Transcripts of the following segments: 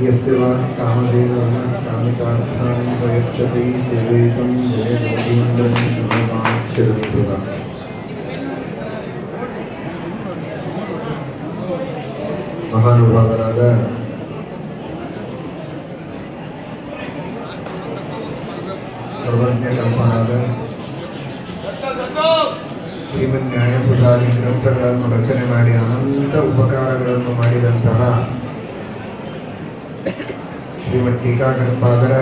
यस्य वा कामधेनवः कामितार्थान् प्रयच्छति सेवेतं जयमोदीन्द्रं शुभमाक्षरं सुधा ಮಹಾನುಭಾವರಾದ ಸರ್ವಜ್ಞ ಕಲ್ಪನಾದ ಶ್ರೀಮನ್ ನ್ಯಾಯಸುಧಾರಿ ಗ್ರಂಥಗಳನ್ನು ರಚನೆ ಮಾಡಿ ಅನಂತ ಉಪಕಾರಗಳನ್ನು ಮಾಡಿದಂತಹ ಶ್ರೀಮನ್ ಟೀಕಾಕೃಪಾದರ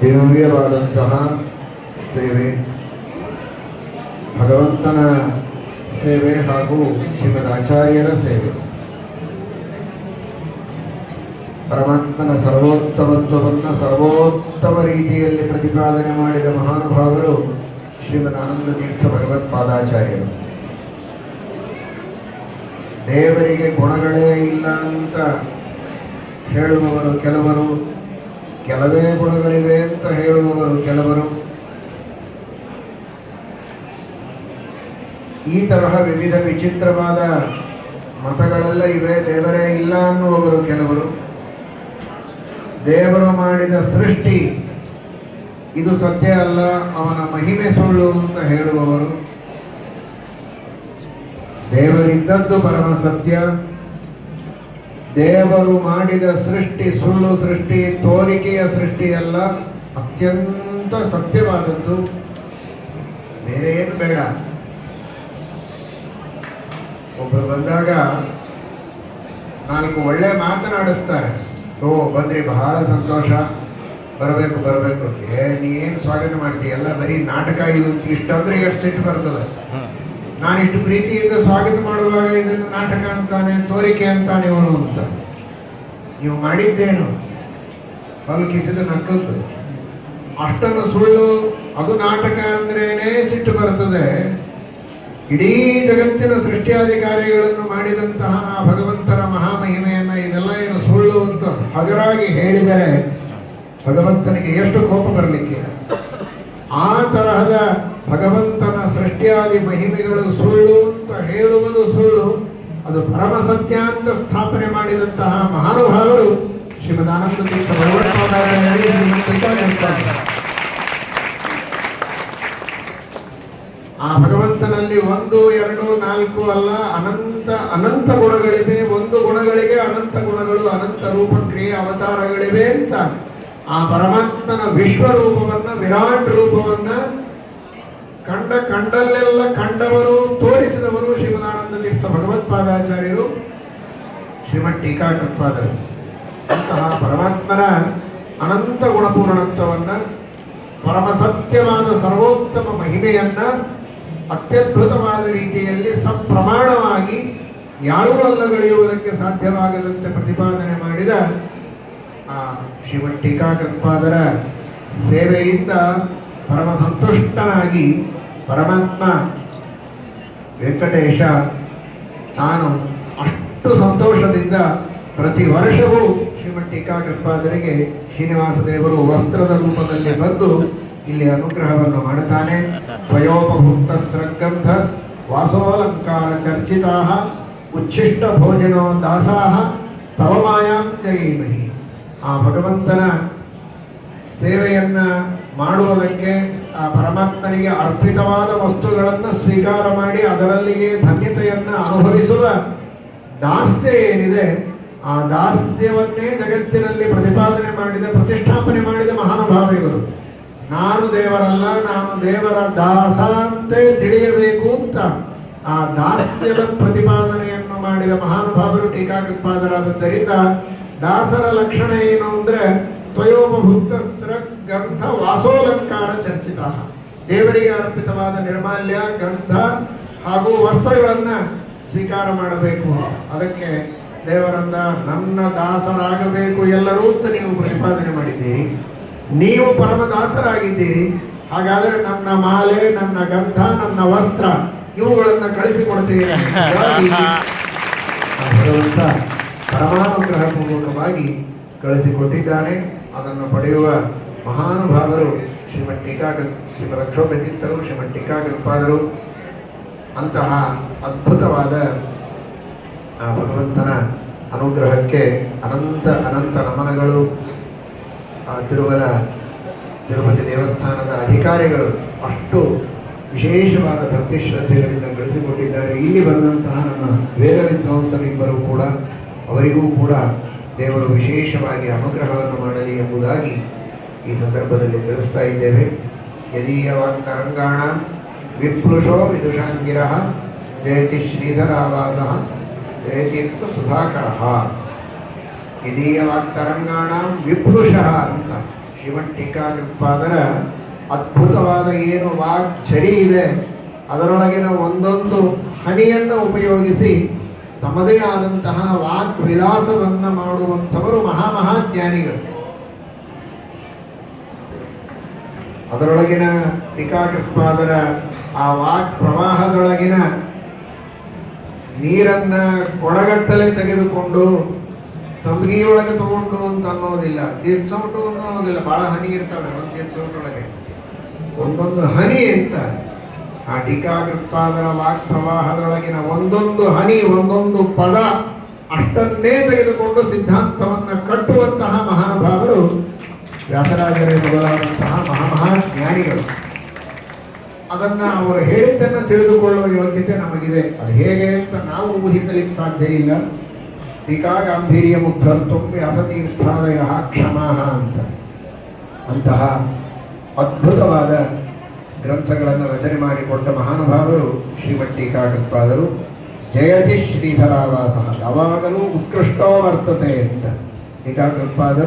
ದಿವ್ಯವಾದಂತಹ ಸೇವೆ, ಭಗವಂತನ ಸೇವೆ ಹಾಗೂ ಶ್ರೀಮದ್ ಆಚಾರ್ಯರ ಸೇವೆ. ಪರಮಾತ್ಮನ ಸರ್ವೋತ್ತಮತ್ವವನ್ನು ಸರ್ವೋತ್ತಮ ರೀತಿಯಲ್ಲಿ ಪ್ರತಿಪಾದನೆ ಮಾಡಿದ ಮಹಾನುಭಾವರು ಶ್ರೀಮದ್ ಆನಂದ ತೀರ್ಥ ಭಗವತ್ಪಾದಾಚಾರ್ಯರು ದೇವರಿಗೆ ಗುಣಗಳೇ ಇಲ್ಲ ಅಂತ ಹೇಳುವವರು ಕೆಲವರು, ಕೆಲವೇ ಗುಣಗಳಿವೆ ಅಂತ ಹೇಳುವವರು ಕೆಲವರು. ಈ ತರಹ ವಿವಿಧ ವಿಚಿತ್ರವಾದ ಮತಗಳೆಲ್ಲ ಇವೆ, ದೇವರೇ ಇಲ್ಲ ಅನ್ನುವವರು ಕೆಲವರು. ದೇವರು ಮಾಡಿದ ಸೃಷ್ಟಿ, ಇದು ಸತ್ಯ ಅಲ್ಲ, ಅವನ ಮಹಿಮೆ ಸುಳ್ಳು ಅಂತ ಹೇಳುವವರು. ದೇವರಿದ್ದದ್ದು ಪರಮ ಸತ್ಯ. ದೇವರು ಮಾಡಿದ ಸೃಷ್ಟಿ, ಸುಳ್ಳು ಸೃಷ್ಟಿ, ತೋರಿಕೆಯ ಸೃಷ್ಟಿಯಲ್ಲ ಅತ್ಯಂತ ಸತ್ಯವಾದದ್ದು. ಬೇರೆ ಏನು ಬೇಡ. ಒಬ್ಬರು ಬಂದಾಗ ನಾಲ್ಕು ಒಳ್ಳೆ ಮಾತನಾಡಿಸ್ತಾರೆ. ಓ, ಬಂದ್ರಿ, ಬಹಳ ಸಂತೋಷ. ಬರಬೇಕು ಬರಬೇಕು ಏ, ನೀ ಏನು ಸ್ವಾಗತ ಮಾಡ್ತೀಯ? ಎಲ್ಲ ಬರೀ ನಾಟಕ ಇದು ಇಷ್ಟಂದ್ರೆ ಎಷ್ಟು ಸಿಟ್ಟು ಬರ್ತದೆ. ನಾನು ಇಷ್ಟು ಪ್ರೀತಿಯಿಂದ ಸ್ವಾಗತ ಮಾಡುವಾಗ ಇದನ್ನು ನಾಟಕ ಅಂತಾನೆ, ತೋರಿಕೆ ಅಂತಾನೆ ಅವನು ಅಂತ. ನೀವು ಮಾಡಿದ್ದೇನು? ಪಲ್ಕಿಸಿದ ನಕ್ಕದ್ದು. ಅಷ್ಟನ್ನು ಸುಳ್ಳು, ಅದು ನಾಟಕ ಅಂದ್ರೇನೆ ಸಿಟ್ಟು ಬರ್ತದೆ. ಇಡೀ ಜಗತ್ತಿನ ಸೃಷ್ಟಿಯಾಧಿಕಾರಿಗಳನ್ನು ಮಾಡಿದಂತಹ ಭಗವಂತನ ಮಹಾಮಹಿಮೆಯನ್ನ ಇದೆಲ್ಲ ಏನು ಸುಳ್ಳು ಅಂತ ಹಗರಾಗಿ ಹೇಳಿದರೆ ಭಗವಂತನಿಗೆ ಎಷ್ಟು ಕೋಪ ಬರಲಿಕ್ಕಿಲ್ಲ. ಆ ತರಹದ ಭಗವಂತನ ಸೃಷ್ಟಿಯಾಗಿ ಮಹಿಮೆಗಳು ಸುಳ್ಳು ಅಂತ ಹೇಳುವುದು ಸುಳ್ಳು, ಅದು ಪರಮ ಸತ್ಯ ಅಂತ ಸ್ಥಾಪನೆ ಮಾಡಿದಂತಹ ಮಹಾನುಭಾವರು ಶ್ರೀಮದಾನಂದ. ಆ ಭಗವಂತನಲ್ಲಿ ಒಂದು, ಎರಡು, ನಾಲ್ಕು ಅಲ್ಲ, ಅನಂತ ಅನಂತ ಗುಣಗಳಿವೆ ಒಂದು ಗುಣಗಳಿಗೆ ಅನಂತ ಗುಣಗಳು, ಅನಂತ ರೂಪ ಕ್ರಿಯೆ ಅವತಾರಗಳಿವೆ ಅಂತ ಆ ಪರಮಾತ್ಮನ ವಿಶ್ವರೂಪವನ್ನ, ವಿರಾಟ್ ರೂಪವನ್ನ ಕಂಡ ಕಂಡಲ್ಲೆಲ್ಲ ಕಂಡವರು, ತೋರಿಸಿದವರು ಶ್ರೀಮದಾನಂದ ತೀರ್ಥ ಭಗವತ್ಪಾದಾಚಾರ್ಯರು, ಶ್ರೀಮದ್ ಟೀಕಾಕೃತ್ಪಾದರು. ಅಂತಹ ಪರಮಾತ್ಮನ ಅನಂತ ಗುಣಪೂರ್ಣತ್ವವನ್ನ, ಪರಮ ಸತ್ಯವಾದ ಸರ್ವೋತ್ತಮ ಮಹಿಮೆಯನ್ನ ಅತ್ಯದ್ಭುತವಾದ ರೀತಿಯಲ್ಲಿ ಸಪ್ರಮಾಣವಾಗಿ ಯಾರೂ ಅಲ್ಲಗಳೆಯುವುದಕ್ಕೆ ಸಾಧ್ಯವಾಗದಂತೆ ಪ್ರತಿಪಾದನೆ ಮಾಡಿದ ಆ ಶ್ರೀಮಠ್ ಟೀಕಾಕೃತ್ಪಾದರ ಸೇವೆಯಿಂದ ಪರಮ ಸಂತುಷ್ಟನಾಗಿ ಪರಮಾತ್ಮ ವೆಂಕಟೇಶ ತಾನು ಅಷ್ಟು ಸಂತೋಷದಿಂದ ಪ್ರತಿ ವರ್ಷವೂ ಶ್ರೀಮಠ ಟೀಕಾಕೃಪಾದರಿಗೆ ಶ್ರೀನಿವಾಸ ದೇವರು ವಸ್ತ್ರದ ರೂಪದಲ್ಲಿ ಬಂದು ಇಲ್ಲಿ ಅನುಗ್ರಹವನ್ನು ಮಾಡುತ್ತಾನೆ. ತ್ವಯೋಪಭುಕ್ತ ಸೃಗಂಧ ವಾಸೋಲಂಕಾರ ಚರ್ಚಿತಾ ಉಚ್ಛಿಷ್ಟ ಭೋಜನೋ ದಾಸಾಹ ತವಮಾಯಾಂ ಜಯೀಮಹಿ. ಆ ಭಗವಂತನ ಸೇವೆಯನ್ನ ಮಾಡುವುದಕ್ಕೆ, ಆ ಪರಮಾತ್ಮನಿಗೆ ಅರ್ಪಿತವಾದ ವಸ್ತುಗಳನ್ನು ಸ್ವೀಕಾರ ಮಾಡಿ ಅದರಲ್ಲಿಯೇ ಧನ್ಯತೆಯನ್ನು ಅನುಭವಿಸುವ ದಾಸ್ಯ ಏನಿದೆ, ಆ ದಾಸ್ಯವನ್ನೇ ಜಗತ್ತಿನಲ್ಲಿ ಪ್ರತಿಪಾದನೆ ಮಾಡಿದ, ಪ್ರತಿಷ್ಠಾಪನೆ ಮಾಡಿದ ಮಹಾನುಭಾವಿಗಳು ನಾನು ದೇವರಲ್ಲ, ನಾನು ದೇವರ ದಾಸ ಅಂತೆ ತಿಳಿಯಬೇಕು ಅಂತ ಆ ದಾಸ್ಯದ ಪ್ರತಿಪಾದನೆಯನ್ನು ಮಾಡಿದ ಮಹಾನುಭಾವರು ಟೀಕಾಕೃತ್ಪಾದರಾದದ್ದರಿಂದ ದಾಸರ ಲಕ್ಷಣ ಏನು ಅಂದ್ರೆ ತ್ವಯೋಪಭುಕ್ತ ಗಂಧ ವಾಸೋಲಂಕಾರ ಚರ್ಚಿತ ದೇವರಿಗೆ ಅರ್ಪಿತವಾದ ನಿರ್ಮಾಲ್ಯ, ಗಂಧ ಹಾಗೂ ವಸ್ತ್ರಗಳನ್ನ ಸ್ವೀಕಾರ ಮಾಡಬೇಕು. ಅದಕ್ಕೆ ದೇವರನ್ನ ನನ್ನ ದಾಸರಾಗಬೇಕು, ಎಲ್ಲರೂ ಅಂತ ನೀವು ಪ್ರತಿಪಾದನೆ ಮಾಡಿದ್ದೀರಿ. ನೀವು ಪರಮದಾಸರಾಗಿದ್ದೀರಿ. ಹಾಗಾದರೆ ನನ್ನ ಮಾಲೆ, ನನ್ನ ಗಂಧ, ನನ್ನ ವಸ್ತ್ರ ಇವುಗಳನ್ನು ಕಳಿಸಿಕೊಡ್ತೀರಿ ಭಗವಂತ ಪರಮಾನುಗ್ರಹ ಪೂರ್ವಕವಾಗಿ ಕಳಿಸಿಕೊಟ್ಟಿದ್ದಾನೆ. ಅದನ್ನು ಪಡೆಯುವ ಮಹಾನುಭಾವರು ಶ್ರೀಮಠ್ ಟೀಕಾಕೃ, ಶ್ರೀಮದ್ ರಕ್ಷೋಪತೀರ್ಥರು ಶ್ರೀಮದ್ ಟೀಕಾಕೃಪಾದರು ಅಂತಹ ಅದ್ಭುತವಾದ, ಆ, ಭಗವಂತನ ಅನುಗ್ರಹಕ್ಕೆ ಅನಂತ ಅನಂತ ನಮನಗಳು ತಿರುಮಲ, ತಿರುಪತಿ ದೇವಸ್ಥಾನದ ಅಧಿಕಾರಿಗಳು ಅಷ್ಟು ವಿಶೇಷವಾದ ಭಕ್ತಿ ಶ್ರದ್ಧೆಗಳಿಂದ ಗಳಿಸಿಕೊಂಡಿದ್ದಾರೆ ಇಲ್ಲಿ ಬಂದಂತಹ ನಮ್ಮ ವೇದ ವಿದ್ವಾಂಸರಿಬ್ಬರು ಕೂಡ, ಅವರಿಗೂ ಕೂಡ ದೇವರು ವಿಶೇಷವಾಗಿ ಅನುಗ್ರಹವನ್ನು ಮಾಡಲಿ ಎಂಬುದಾಗಿ ಈ ಸಂದರ್ಭದಲ್ಲಿ ತಿಳಿಸ್ತಾ ಇದ್ದೇವೆ. ಯದೀಯವಾಕ್ಕರಂಗಾಣ ವಿಪ್ಲುಷೋ ವಿದುಷಾಂಗಿರ ಜಯತಿ ಶ್ರೀಧರಾವಾಸ ಜಯತೀರ್ಥ ಸುಧಾಕರ. ಯದೀಯವಾಕ್ಕರಂಗಾಣ ವಿಪ್ಲುಷ ಅಂತ ಶ್ರೀಮಠ್ ಟೀಕಾಕೃತ್ಪಾದರ ಅದ್ಭುತವಾದ ಏನು ವಾಕ್ಚರಿ ಇದೆ. ಅದರೊಳಗಿನ ಒಂದೊಂದು ಹನಿಯನ್ನು ಉಪಯೋಗಿಸಿ ತಮ್ಮದೇ ಆದಂತಹ ವಾಕ್ ವಿಲಾಸವನ್ನ ಮಾಡುವಂಥವರು ಮಹಾಮಹಾಜ್ಞಾನಿಗಳು. ಅದರೊಳಗಿನ ಟೀಕಾಕೃತ್ಪಾದರ ಆ ವಾಕ್ ಪ್ರವಾಹದೊಳಗಿನ ನೀರನ್ನ ಕೊಡಗಟ್ಟಲೆ ತೆಗೆದುಕೊಂಡು ತಂಬಿಗೆಯೊಳಗೆ ತಗೊಂಡು ಅಂತ ಅನ್ನೋದಿಲ್ಲ. ತೀರ್ಸೌಟು ಅಂತ ಅನ್ನೋದಿಲ್ಲ. ಬಹಳ ಹನಿ ಇರ್ತವೆ. ಒಂದು ತೀರ್ಸೌಟೊಳಗೆ ಒಂದೊಂದು ಹನಿ ಅಂತ. ಆ ಟೀಕಾಕೃತ್ಪಾದರ ವಾಕ್ ಪ್ರವಾಹದೊಳಗಿನ ಒಂದೊಂದು ಹನಿ, ಒಂದೊಂದು ಪದ ಅಷ್ಟನ್ನೇ ತೆಗೆದುಕೊಂಡು ಸಿದ್ಧಾಂತವನ್ನ ಕಟ್ಟುವಂತಹ ಮಹಾನುಭಾವರು ವ್ಯಾಸರಾಜರೇ ಮೊದಲಾದಂತಹ ಮಹಾಮಹಾಜ್ಞಾನಿಗಳು. ಅದನ್ನ ಅವರು ಹೇಳಿದ್ದನ್ನು ತಿಳಿದುಕೊಳ್ಳುವ ಯೋಗ್ಯತೆ ನಮಗಿದೆ. ಅದು ಹೇಗೆ ಅಂತ ನಾವು ಊಹಿಸಲಿಕ್ಕೆ ಸಾಧ್ಯ ಇಲ್ಲ. ಟೀಕಾ ಗಾಂಭೀರ್ಯ ಮುಗ್ಧರ್ತು ವ್ಯಾಸತೀರ್ಥಾದಯ ಕ್ಷಮಾಹ ಅಂತ. ಅಂತಹ ಅದ್ಭುತವಾದ ಗ್ರಂಥಗಳನ್ನು ರಚನೆ ಮಾಡಿಕೊಟ್ಟ ಮಹಾನುಭಾವರು ಶ್ರೀಮಟ್ಟಿ ಕಾಗತ್ಪಾದರು ಜಯತಿ ಶ್ರೀಧರಾವಾಸ ಯಾವಾಗಲೂ ಉತ್ಕೃಷ್ಟೋ ವರ್ತತೆ ಅಂತ. ಟೀಕಾಕೃತ್ಪಾದರು